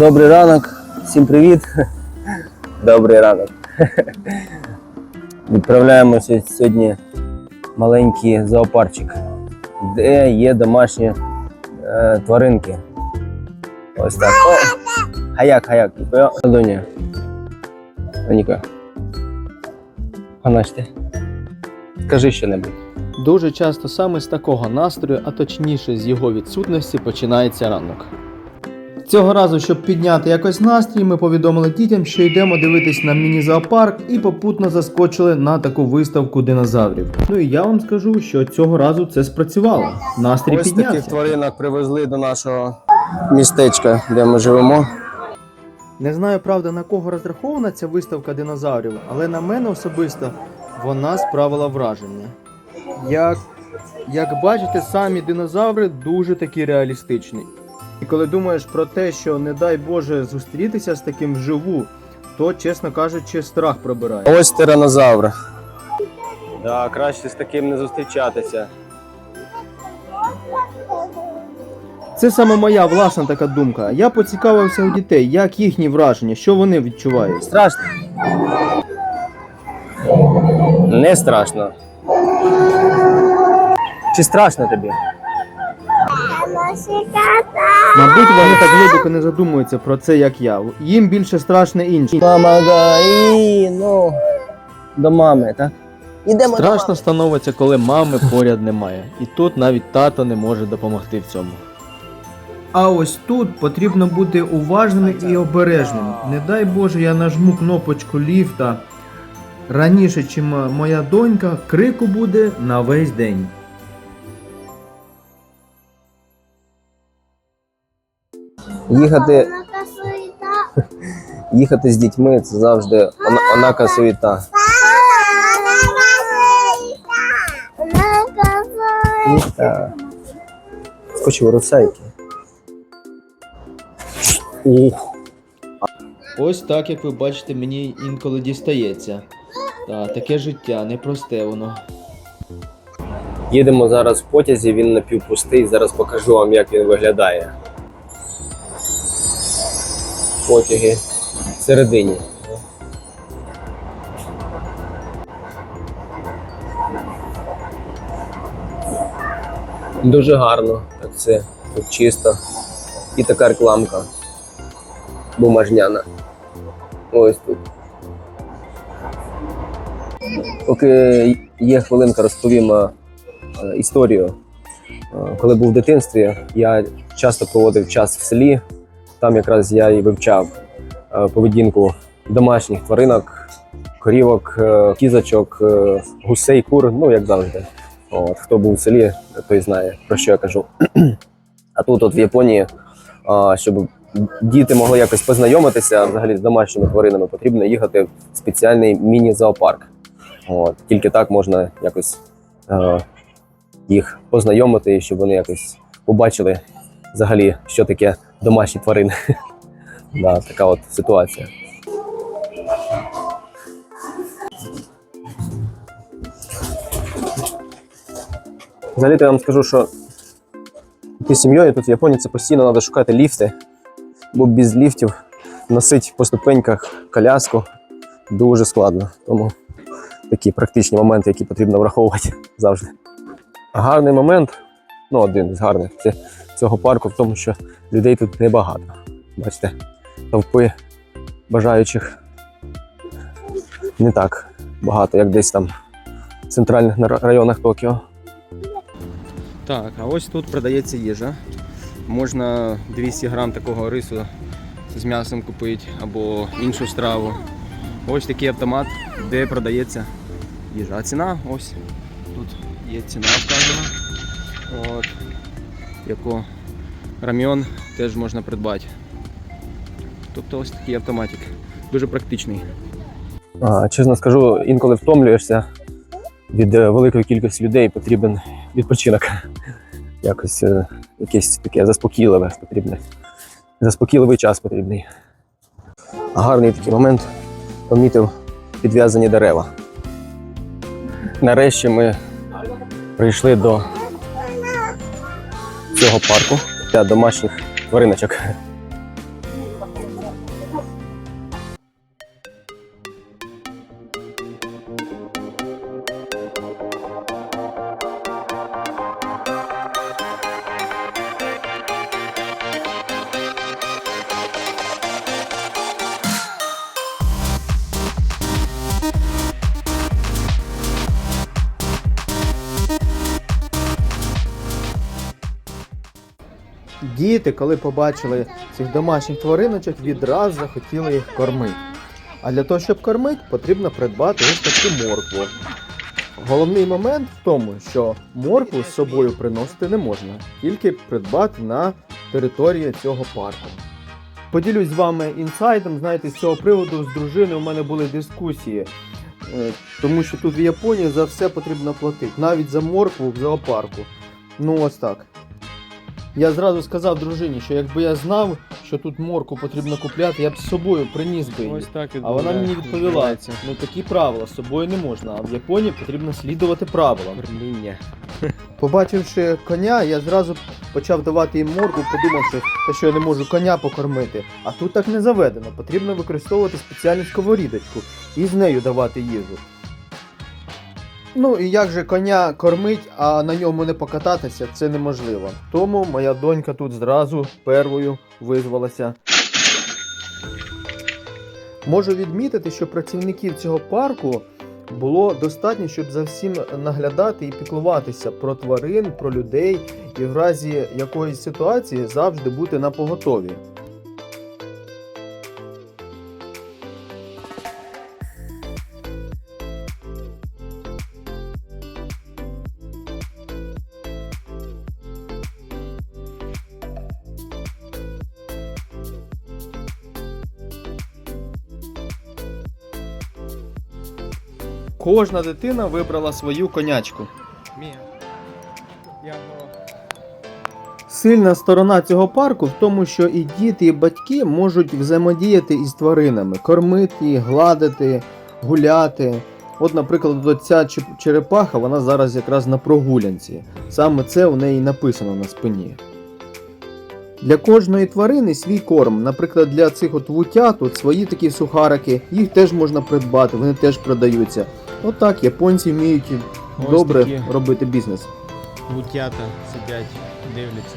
Добрий ранок, всім привіт. Добрий ранок. Відправляємося сьогодні в маленький зоопарчик, де є домашні е, тваринки. Ось так. О, хаяк, хаяк. Доня. Аніка. Аначте. Скажи що-небудь. Дуже часто саме з такого настрою, а точніше з його відсутності, починається ранок. Цього разу, щоб підняти якось настрій, ми повідомили дітям, що йдемо дивитись на міні-зоопарк і попутно заскочили на таку виставку динозаврів. Ну і я вам скажу, що цього разу це спрацювало. Настрій Ось таких тваринок привезли до нашого містечка, де ми живемо. Не знаю, правда, на кого розрахована ця виставка динозаврів, але на мене особисто вона справила враження. Як, як бачите, самі динозаври дуже такі реалістичні. І коли думаєш про те, що не дай Боже зустрітися з таким вживу, то, чесно кажучи, страх пробирає. Ось тиранозавр. Да, краще з таким не зустрічатися. Це саме моя власна така думка. Я поцікавився у дітей, як їхні враження, що вони відчувають. Страшно? Не страшно. Чи страшно тобі? Мабуть, вони так глибоко не задумуються про це, як я. Їм більше страшне інше. Помагай, ну. До мами, так? Ідемо Страшно становиться, коли мами поряд немає. І тут навіть тато не може допомогти в цьому. А ось тут потрібно бути уважним і обережним. Не дай Боже, я нажму кнопочку ліфта раніше, чим моя донька, крику буде на весь день. Їхати, їхати з дітьми це завжди онака суєта. Та. Скочив русайки. Ось так, як ви бачите, мені інколи дістається. Та таке життя, непросте воно. Їдемо зараз в потязі, він напівпустий. Зараз покажу вам, як він виглядає. Потяги всередині. Дуже гарно, так все тут чисто. І така рекламка бумажняна. Ось тут. Поки є хвилинка, розповім е, історію. Е, Коли був в дитинстві, я часто проводив час в селі. Там якраз я і вивчав е, поведінку домашніх тваринок, корівок, е, кізочок, е, гусей, кур, ну як завжди. От, хто був в селі, той знає, про що я кажу. А тут, от в Японії, щоб діти могли якось познайомитися взагалі з домашніми тваринами, потрібно їхати в спеціальний міні-зоопарк. От, тільки так можна якось е, їх познайомити, щоб вони якось побачили взагалі, що таке домашні тварини. да, така от ситуація. Взагалі, я вам скажу, що ти сім'єю тут в Японії це постійно треба шукати ліфти, бо без ліфтів носить по ступеньках коляску дуже складно. Тому такі практичні моменти, які потрібно враховувати завжди. Гарний момент, ну один з гарних це цього парку в тому, що людей тут небагато. Бачите, товпи бажаючих не так багато, як десь там в центральних районах Токіо. Так, а ось тут продається їжа. Можна 200 грам такого рису з м'ясом купити або іншу страву. Ось такий автомат, де продається їжа. А ціна ось тут є ціна вказана. От. Яку рамйон теж можна придбати. Тобто ось такий автоматик. Дуже практичний. А, чесно скажу, інколи втомлюєшся від е, великої кількості людей, потрібен відпочинок. Якось е, якесь таке заспокійливе потрібне. Заспокійливий час потрібний. Гарний такий момент помітив підв'язані дерева. Нарешті ми прийшли до цього парку для домашніх твариночок. Діти, коли побачили цих домашніх твариночок, відразу захотіли їх кормити. А для того, щоб кормити, потрібно придбати ось таку моркву. Головний момент в тому, що моркву з собою приносити не можна, тільки придбати на території цього парку. Поділюсь з вами інсайдом. Знаєте, з цього приводу з дружиною у мене були дискусії. Е, Тому що тут в Японії за все потрібно платити, навіть за моркву в зоопарку. Ну ось так. Я зразу сказав дружині, що якби я знав, що тут морку потрібно купляти, я б з собою приніс би її. Ось так А вона мені відповіла, ну такі правила з собою не можна, а в Японії потрібно слідувати правилам. Кормління. Побачивши коня, я зразу почав давати їм морку, подумавши, що я не можу коня покормити. А тут так не заведено. Потрібно використовувати спеціальну сковорідочку і з нею давати їжу. Ну і як же коня кормить, а на ньому не покататися, це неможливо. Тому моя донька тут зразу первою визвалася. Можу відмітити, що працівників цього парку було достатньо, щоб за всім наглядати і піклуватися про тварин, про людей і в разі якоїсь ситуації завжди бути на поготові. Кожна дитина вибрала свою конячку. Сильна сторона цього парку в тому, що і діти, і батьки можуть взаємодіяти із тваринами, кормити, гладити, гуляти. От, наприклад, от ця черепаха, вона зараз якраз на прогулянці. Саме це у неї написано на спині. Для кожної тварини свій корм. Наприклад, для цих от вутят тут свої такі сухарики, їх теж можна придбати, вони теж продаються. Отак, японці вміють Ось добре такі. робити бізнес. Лутята сидять, дивляться.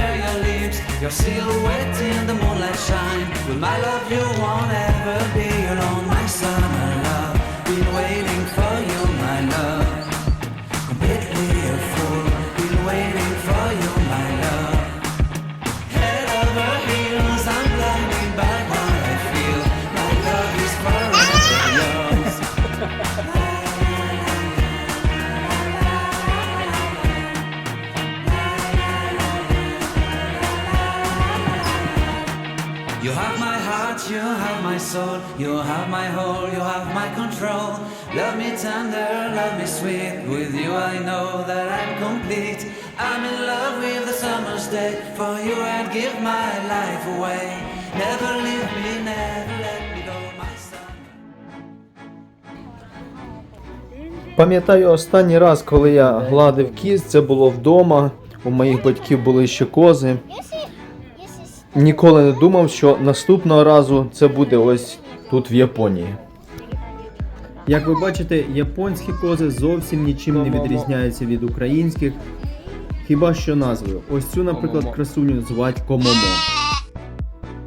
your silhouette in the moonlight shine. With my love, you won't ever be alone. My summer control. Love me tender, love me sweet. With you I know that I'm complete. I'm in love with the summer's day. For you I'd give my life away. Never leave me, never let me go, my son. Пам'ятаю останній раз, коли я гладив кіз, це було вдома. У моїх батьків були ще кози. Ніколи не думав, що наступного разу це буде ось тут в Японії. Як ви бачите, японські кози зовсім нічим не відрізняються від українських, хіба що назвою. Ось цю, наприклад, красуню звать Комомо.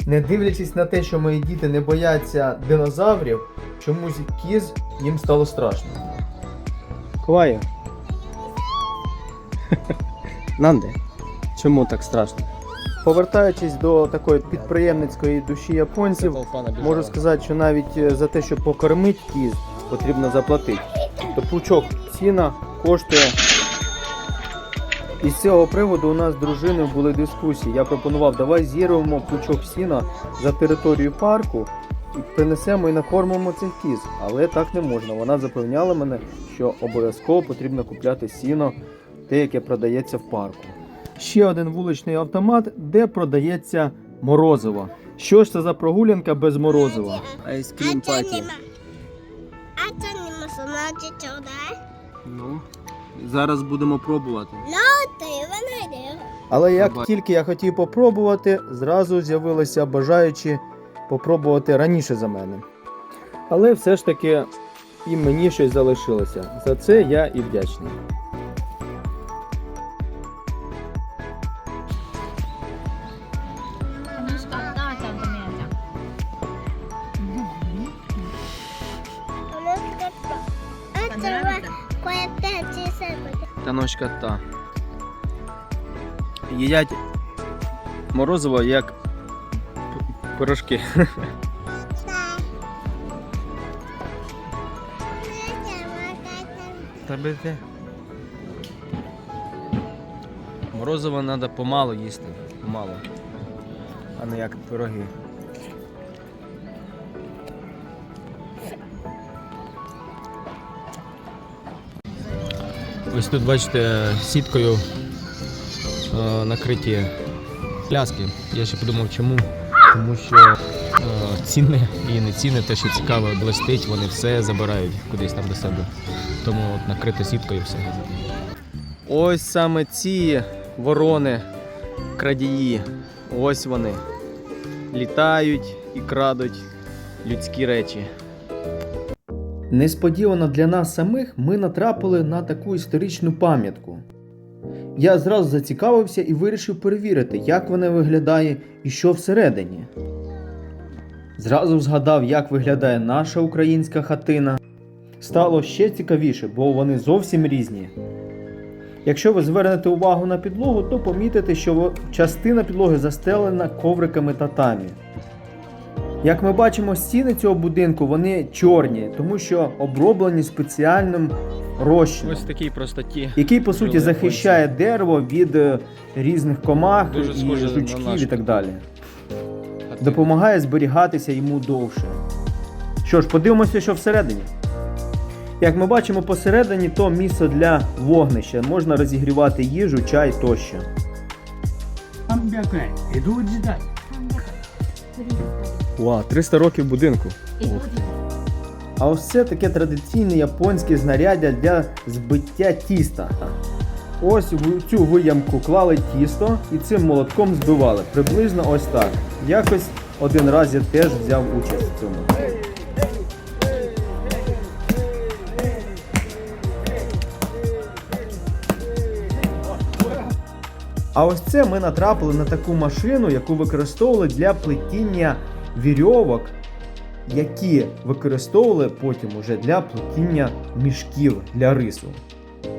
Не дивлячись на те, що мої діти не бояться динозаврів, чомусь кіз їм стало страшно. Куваю. Нанде? Чому так страшно? Повертаючись до такої підприємницької душі японців, можу сказати, що навіть е, за те, щоб покормити кіз, потрібно заплатити. То пучок ціна коштує. І з цього приводу у нас з дружиною були дискусії. Я пропонував, давай зірвемо пучок сіна за територію парку і принесемо і накормимо цих кіз. Але так не можна. Вона запевняла мене, що обов'язково потрібно купляти сіно, те, яке продається в парку. Ще один вуличний автомат, де продається морозиво. Що ж це за прогулянка без морозива? Айскрім паті. А це не масонаті чордай. Ну, зараз будемо пробувати. Ти вона йде. Але як тільки я хотів попробувати, зразу з'явилися бажаючі попробувати раніше за мене. Але все ж таки і мені щось залишилося. За це я і вдячний. Себе. Та ножка та. Їдять морозиво як пирожки. Та де? Морозиво треба помало їсти. Помало. А не як пироги. Ось тут бачите сіткою е, накриті пляски. Я ще подумав, чому. Тому що е, цінне і не цінне, те, що цікаво, блистить, вони все забирають кудись там до себе. Тому от накрито сіткою все. Ось саме ці ворони, крадії. Ось вони. Літають і крадуть людські речі. Несподівано для нас самих ми натрапили на таку історичну пам'ятку. Я зразу зацікавився і вирішив перевірити, як вона виглядає і що всередині. Зразу згадав, як виглядає наша українська хатина. Стало ще цікавіше, бо вони зовсім різні. Якщо ви звернете увагу на підлогу, то помітите, що частина підлоги застелена ковриками татамі. Як ми бачимо, стіни цього будинку вони чорні, тому що оброблені спеціальним розчином, Ось в такій простоті. який по суті жили захищає дерево від е, різних комах Дуже і схоже на жучків наш і так далі. хати. Допомагає зберігатися йому довше. Що ж, подивимося, що всередині. Як ми бачимо посередині, то місце для вогнища. Можна розігрівати їжу, чай тощо. 300円江戸时代 Ва, 300 років будинку. А ось це таке традиційне японське знаряддя для збиття тіста. Ось в цю виямку клали тісто і цим молотком збивали. Приблизно ось так. Якось один раз я теж взяв участь в цьому. А ось це ми натрапили на таку машину, яку використовували для плетіння вірьовок, які використовували потім уже для плетіння мішків для рису.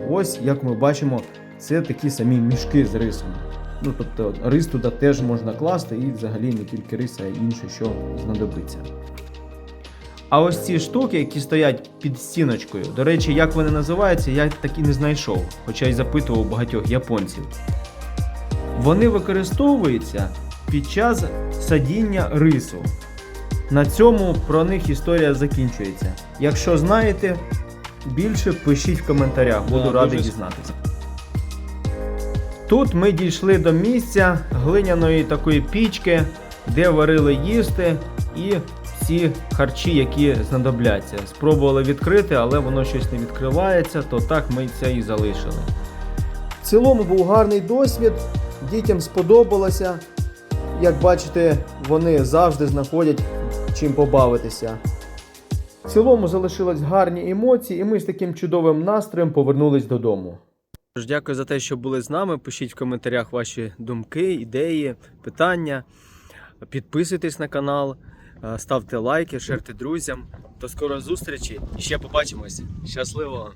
Ось як ми бачимо, це такі самі мішки з рисом. Ну тобто рис туди теж можна класти, і взагалі не тільки рис, а й інше, що знадобиться. А ось ці штуки, які стоять під стіночкою, до речі, як вони називаються, я так і не знайшов, хоча й запитував багатьох японців. Вони використовуються під час садіння рису. На цьому про них історія закінчується. Якщо знаєте, більше пишіть в коментарях, буду Да, радий дуже дізнатися. Тут ми дійшли до місця глиняної такої пічки, де варили їсти і всі харчі, які знадобляться. Спробували відкрити, але воно щось не відкривається, то так ми це і залишили. В цілому був гарний досвід, дітям сподобалося. Як бачите, вони завжди знаходять чим побавитися. В цілому залишились гарні емоції, і ми з таким чудовим настроєм повернулись додому. Тож дякую за те, що були з нами. Пишіть в коментарях ваші думки, ідеї, питання. Підписуйтесь на канал, е, ставте лайки, шерте друзям. До скорої зустрічі і ще побачимось. Щасливо!